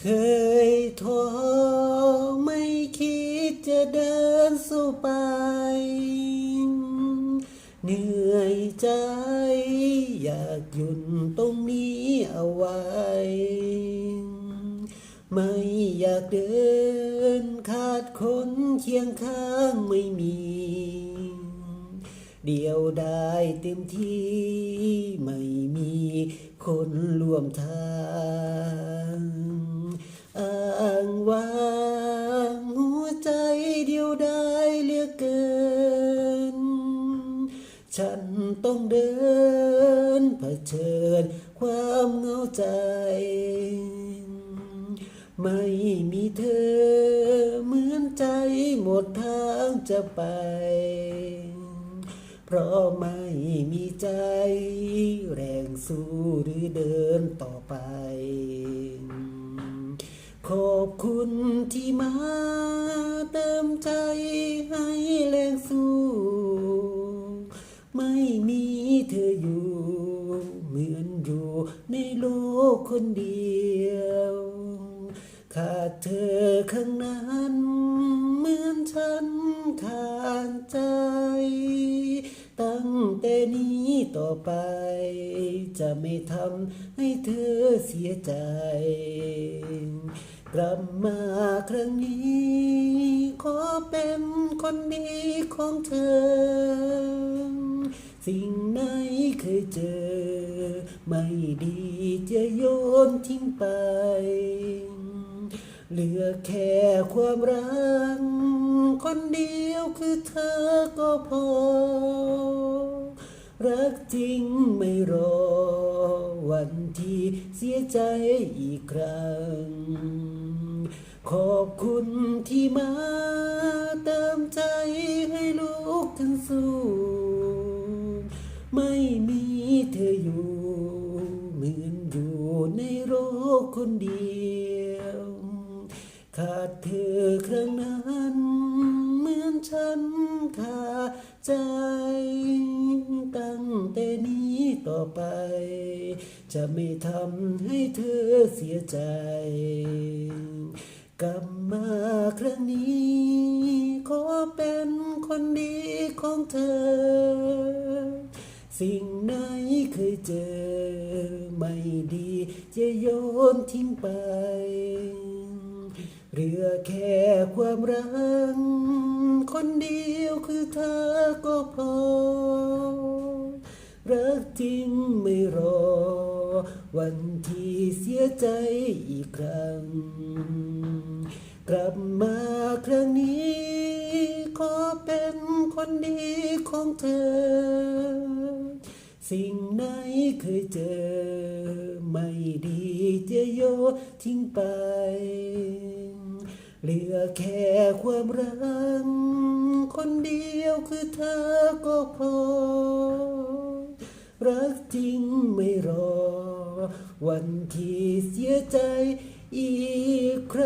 เคยท้อไม่คิดจะเดินสู้ไป เหนื่อยใจ อยากหยุดตรงนี้เอาไว้ ไม่อยากเดินขาดคนเคียงข้างไม่มี เดียวได้เต็มที่ไม่มีคนร่วมทางอ้าง ว้างหัวใจเดียวได้เหลือเกิน ฉันต้องเดินเผชิญความเหงาใจ ไม่มีเธอเหมือนใจหมดทางจะไป เพราะไม่มีใจ แรงสู้หรือเดินต่อไป ขอบคุณที่มาเติมใจให้แรงสู้ไม่มีเธออยู่ เหมือนอยู่ในโลกคนเดียวขาดเธอข้างนั้นเหมือนฉันขาดใจ ตั้งแต่นี้ต่อไป จะไม่ทำให้เธอเสียใจ กลับมาครั้งนี้ ขอเป็นคนดีของเธอ สิ่งไหนเคยเจอ ไม่ดีจะโยนทิ้งไป เหลือแค่ความรัก คนเดียวคือเธอก็พอ รักจริงไม่รอวันที่เสียใจอีกครั้ง ขอบคุณที่มาเติมใจให้ลูกทั้งสู้ไม่มีเธออยู่ เหมือนอยู่ในโลกคนเดียว ขาดเธอครั้งนั้น เหมือนฉันขาดใจ ตั้งแต่นี้ต่อไป จะไม่ทำให้เธอเสียใจ กลับมาครั้งนี้ขอเป็นคนดีของเธอ สิ่งไหนเคยเจอ ไม่ดีจะโยนทิ้งไปเหลือแค่ความรักคนเดียวคือเธอก็พอ รักจริงไม่รอ วันที่เสียใจอีกครั้ง กลับมาครั้งนี้ขอเป็นคนดีของเธอ สิ่งไหนเคยเจอ ไม่ดีจะโยทิ้งไป เหลือแค่ความรักคนเดียวคือเธอก็พอ รักจริงไม่รอ วันที่เสียใจอีกครั้ง